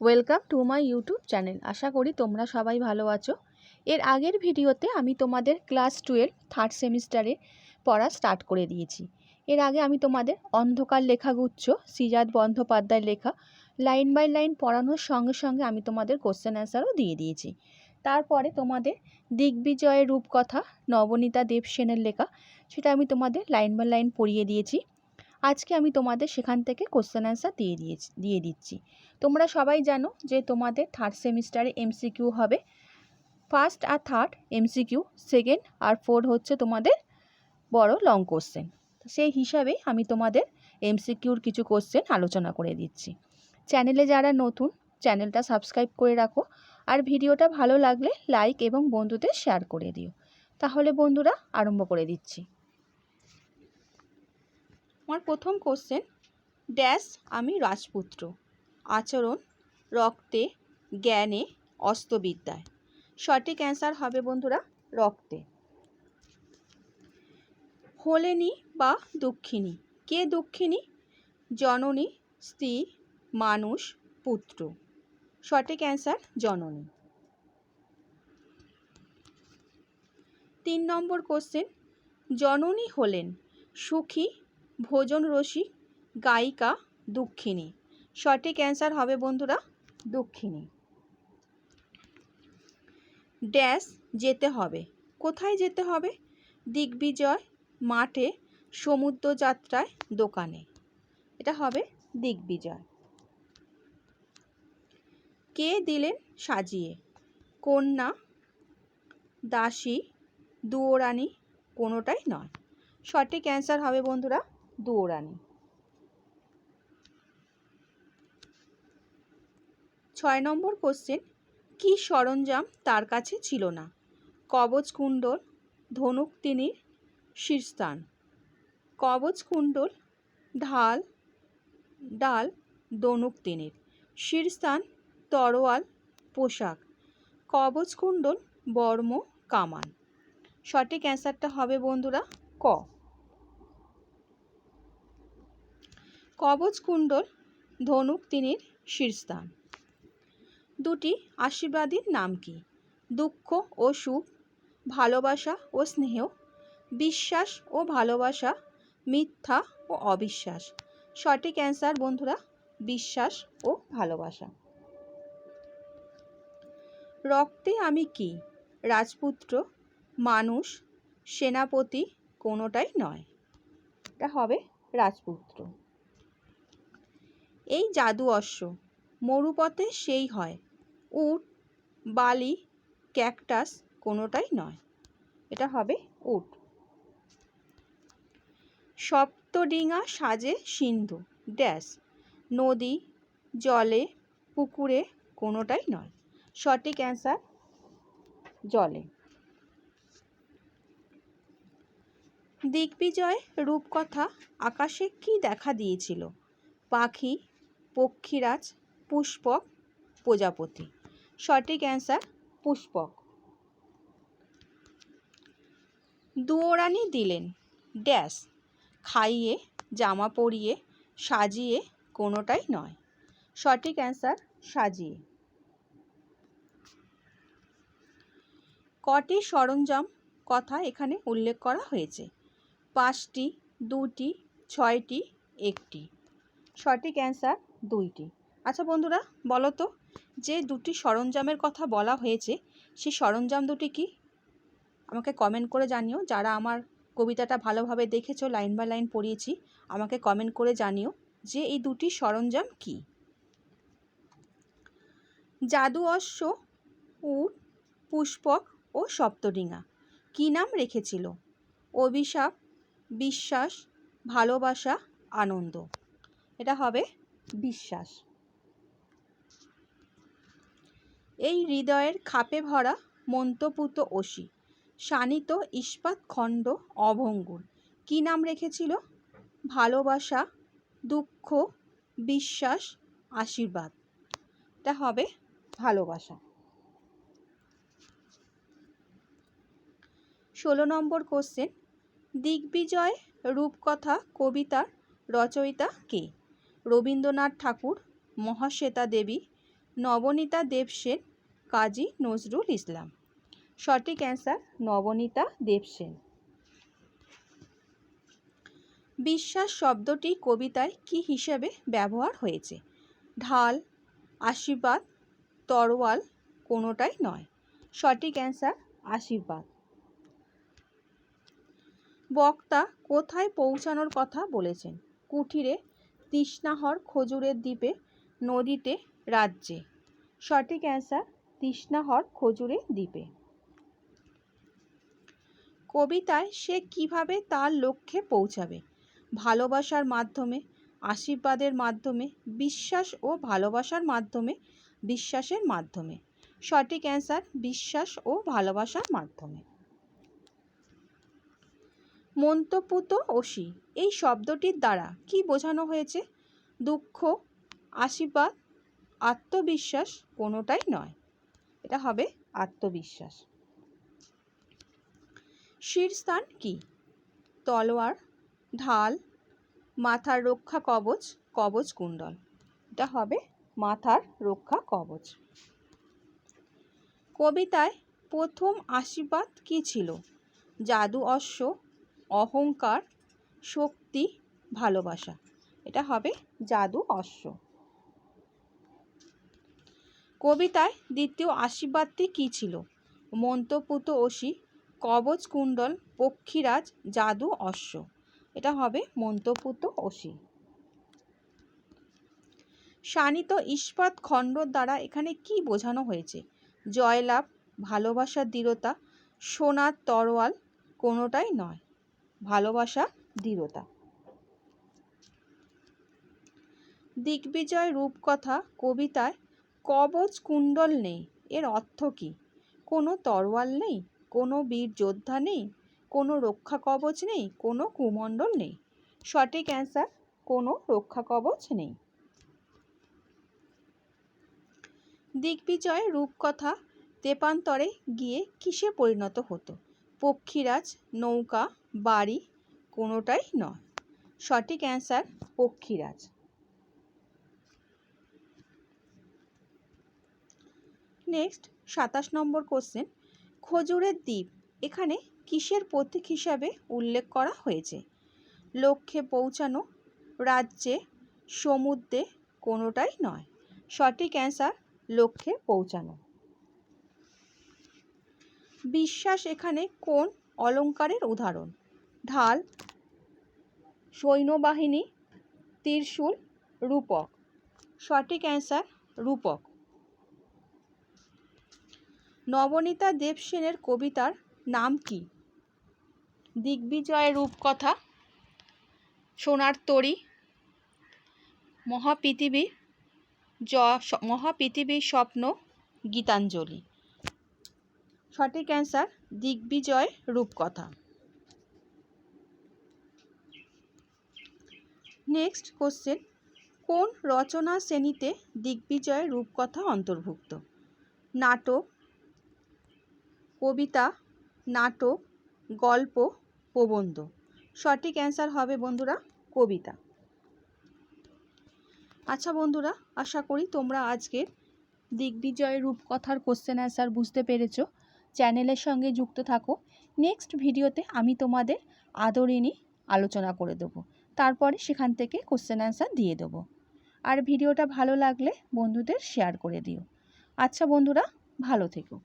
Welcome to my YouTube channel. আশা করি তোমরা সবাই ভালো আছো। এর আগের ভিডিওতে আমি তোমাদের ক্লাস টুয়েলভ থার্ড সেমিস্টারে পড়া স্টার্ট করে দিয়েছি। এর আগে আমি তোমাদের অন্ধকার লেখাগুচ্ছ সিজাত বন্দ্যোপাধ্যায়ের লেখা, লাইন বাই লাইন পড়ানোর সঙ্গে সঙ্গে আমি তোমাদের কোশ্চেন অ্যান্সারও দিয়ে দিয়েছি। তারপরে তোমাদের দিগ্বিজয়ের রূপকথা, নবনীতা দেব সেনের লেখা, সেটা আমি তোমাদের লাইন বাই লাইন পড়িয়ে দিয়েছি। আজকে আমি তোমাদের সেখান থেকে কোশ্চেন অ্যান্সার দিয়ে দিয়েছি, দিয়ে দিচ্ছি। তোমরা সবাই জানো যে তোমাদের থার্ড সেমিস্টারে এমসিকিউ হবে। ফার্স্ট আর থার্ড এমসিকিউ সেকেন্ড আর ফোর্থ হচ্ছে তোমাদের বড় লং কোশ্চেন সেই হিসাবেই আমি তোমাদের এমসিকিউর কিছু কোশ্চেন আলোচনা করে দিচ্ছি। চ্যানেলে যারা নতুন চ্যানেলটা সাবস্ক্রাইব করে রাখো। আর ভিডিওটা ভালো লাগলে লাইক এবং বন্ধুদের শেয়ার করে দিও। তাহলে বন্ধুরা, আরম্ভ করে দিচ্ছি। আমার প্রথম কোশ্চেন ড্যাশ, আমি রাজপুত্র। আচরণ, রক্তে, জ্ঞানে, অস্ত্রবিদ্যায়। সঠিক অ্যান্সার হবে বন্ধুরা, রক্তে। হলেনি বা দুঃখিনী? কে দুঃখিনী? জননী, স্ত্রী, মানুষ, পুত্র। সঠিক অ্যান্সার জননী। তিন নম্বর কোশ্চেন জননী হলেন সুখী ভোজন রসিক গায়িকা, দুঃখিনী। সঠিক অ্যান্সার হবে বন্ধুরা, দুঃখিনী। ড্যাশ, যেতে হবে। কোথায় যেতে হবে? দিগ্বিজয়, মাঠে সমুদ্র যাত্রায় দোকানে। এটা হবে দিগ্বিজয়। কে দিলেন সাজিয়ে? কন্যা, দাসী, দুয়োরানি, কোনোটাই নয়। সঠিক অ্যান্সার হবে বন্ধুরা দুয়োরানী ছয় নম্বর কোশ্চেন কি সরঞ্জাম তার কাছে ছিল না? কবচ কুণ্ডল, ধনুক তিনির শীর্ষস্থান। কবচ কুণ্ডল, ঢাল, ডাল, দনুক তিনির শীর্ষস্থান, তরোয়াল, পোশাক। কবচ কুণ্ডল, বর্ম, কামান। সঠিক অ্যান্সারটা হবে বন্ধুরা, ক। কবচ কুণ্ডল, ধনুক তিনির শীর্ষস্থান। দুটি আশীর্বাদীর নাম কি? দুঃখ ও সুখ, ভালোবাসা ও স্নেহ, বিশ্বাস ও ভালোবাসা, মিথ্যা ও অবিশ্বাস। সঠিক অ্যান্সার বন্ধুরা, বিশ্বাস ও ভালোবাসা। রক্তে আমি কি? রাজপুত্র, মানুষ, সেনাপতি কোনোটাই নয়। এটা হবে রাজপুত্র। এই জাদু অশ্ব। মরুপথে সেই হয়। উট, বালি, ক্যাকটাস কোনোটাই নয়। এটা হবে উট। সপ্তডিঙা সাজে সিন্ধু। ড্যাশ, নদী, জলে, পুকুরে কোনোটাই নয়। সঠিক অ্যান্সার, জলে। দিগ্বিজয় রূপকথা আকাশে কি দেখা দিয়েছিল? পাখি পক্ষীরাজ, পুষ্পক, প্রজাপতি। সঠিক অ্যান্সার পুষ্পক। দুয়োরানি দিলেন। ড্যাশ খাইয়ে, জামা পরিয়ে, সাজিয়ে কোনোটাই নয়। সঠিক অ্যান্সার সাজিয়ে। কটি সরঞ্জাম কথা এখানে উল্লেখ করা হয়েছে? পাঁচটি, দুটি, ছয়টি, একটি। সঠিক অ্যান্সার দুইটি। আচ্ছা বন্ধুরা, বলো তো, যে দুটি সরঞ্জামের কথা বলা হয়েছে, সেই সরঞ্জাম দুটি কি? আমাকে কমেন্ট করে জানিও। যারা আমার কবিতাটা ভালোভাবে দেখেছ লাইন বাই লাইন পড়িয়েছি, আমাকে কমেন্ট করে জানিও যে এই দুটি সরঞ্জাম কি। জাদু অশ্ব উট পুষ্পক ও সপ্তডিঙা। কী নাম রেখেছিল? অভিশাপ, বিশ্বাস, ভালোবাসা, আনন্দ। এটা হবে বিশ্বাস। এই হৃদয়ের খাপে ভরা মন্তপুত অসি শানিত ইস্পাত খণ্ড অভঙ্গুর, কী নাম রেখেছিল? ভালোবাসা, দুঃখ, বিশ্বাস, আশীর্বাদ। এটা হবে ভালোবাসা। ষোলো নম্বর কোশ্চেন দিগ্বিজয় রূপকথা কবিতার রচয়িতা কে? রবীন্দ্রনাথ ঠাকুর, মহাশ্বেতা দেবী, নবনীতা দেবসেন, কাজী নজরুল ইসলাম। সঠিক অ্যান্সার নবনীতা দেবসেন। বিশ্বাস শব্দটি কবিতায় কি হিসেবে ব্যবহার হয়েছে? ঢাল, আশীর্বাদ, তরোয়াল কোনোটাই নয়। সঠিক অ্যান্সার আশীর্বাদ। বক্তা কোথায় পৌঁছানোর কথা বলেছেন? কুঠিরে তৃষ্ণাহর খজুরের দ্বীপে, নদীতে, রাজ্যে। সঠিক অ্যান্সার তৃষ্ণাহর খজুরের দ্বীপে। কবিতায় সে কীভাবে তার লক্ষ্যে পৌঁছাবে? ভালোবাসার মাধ্যমে, আশীর্বাদের মাধ্যমে, বিশ্বাস ও ভালোবাসার মাধ্যমে, বিশ্বাসের মাধ্যমে। সঠিক অ্যান্সার বিশ্বাস ও ভালোবাসার মাধ্যমে। মন্তপুত অসি, এই শব্দটির দ্বারা কি বোঝানো হয়েছে? দুঃখ, আশীর্বাদ, আত্মবিশ্বাস কোনোটাই নয়। এটা হবে আত্মবিশ্বাস। শীর্ষস্থান কি? তলোয়ার, ঢাল, মাথার রক্ষা কবচ কবচ কুণ্ডল। এটা হবে মাথার রক্ষা কবচ। কবিতায় প্রথম আশীর্বাদ কি ছিল? জাদু অশ্ব অহংকার, শক্তি, ভালোবাসা। এটা হবে জাদু অশ্ব। কবিতায় দ্বিতীয় আশীর্বাদটি কি ছিল? মন্তপুত অসি, কবচ কুণ্ডল, পক্ষীরাজ, জাদু অশ্ব। এটা হবে মন্তপুত অসি। শানিত ইস্পাত খণ্ডর দ্বারা এখানে কি বোঝানো হয়েছে? জয়লাভ, ভালোবাসার দৃঢ়তা, সোনার তরোয়াল, কোনোটাই নয়। ভালোবাসা, দৃঢ়তা। দিগ্বিজয় রূপকথা কবিতায় কবচ কুণ্ডল নেই, এর অর্থ কী? কোনো তরোয়াল নেই, কোনো বীর যোদ্ধা নেই, কোনো রক্ষা কবচ নেই, কোনো কুমণ্ডল নেই। সঠিক অ্যান্সার কোনো রক্ষা কবচ নেই। দিগ্বিজয় রূপকথা তেপান্তরে গিয়ে কিসে পরিণত হতো? পক্ষীরাজ, নৌকা বাড়ি কোনোটাই নয়। সঠিক অ্যান্সার পক্ষীরাজ। নেক্সট সাতাশ নম্বর কোশ্চেন খজুরের দ্বীপ এখানে কিসের প্রতীক হিসাবে উল্লেখ করা হয়েছে? লক্ষ্যে পৌঁছানো, রাজ্যে, সমুদ্রে কোনোটাই নয়। সঠিক অ্যান্সার লক্ষ্যে পৌঁছানো। বিশ্বাস এখানে কোন অলঙ্কারের উদাহরণ? ঢাল, সৈন্যবাহিনী, ত্রিশূল, রূপক। সঠিক অ্যান্সার রূপক। নবনীতা দেবসেনের কবিতার নাম কি? দিগ্বিজয় রূপকথা, সোনার তরী, মহাপৃথিবী জ মহাপৃথিবীর স্বপ্ন, গীতাঞ্জলি। সঠিক অ্যান্সার দিগ্বিজয় রূপকথা। নেক্সট কোশ্চেন কোন রচনা শ্রেণীতে দিগ্বিজয়ের রূপকথা অন্তর্ভুক্ত? নাটক, কবিতা, নাটক, গল্প, প্রবন্ধ। সঠিক অ্যান্সার হবে বন্ধুরা কবিতা। আচ্ছা বন্ধুরা, আশা করি তোমরা আজকের দিগ্বিজয়ের রূপকথার কোশ্চেন অ্যান্সার বুঝতে পেরেছ। চ্যানেলের সঙ্গে যুক্ত থাকো। নেক্সট ভিডিওতে আমি তোমাদের আদরিনী আলোচনা করে দেবো। তারপরে সেখান থেকে কোশ্চেন অ্যান্সার দিয়ে দেবো। আর ভিডিওটা ভালো লাগলে বন্ধুদের শেয়ার করে দিও। আচ্ছা বন্ধুরা, ভালো থেকো।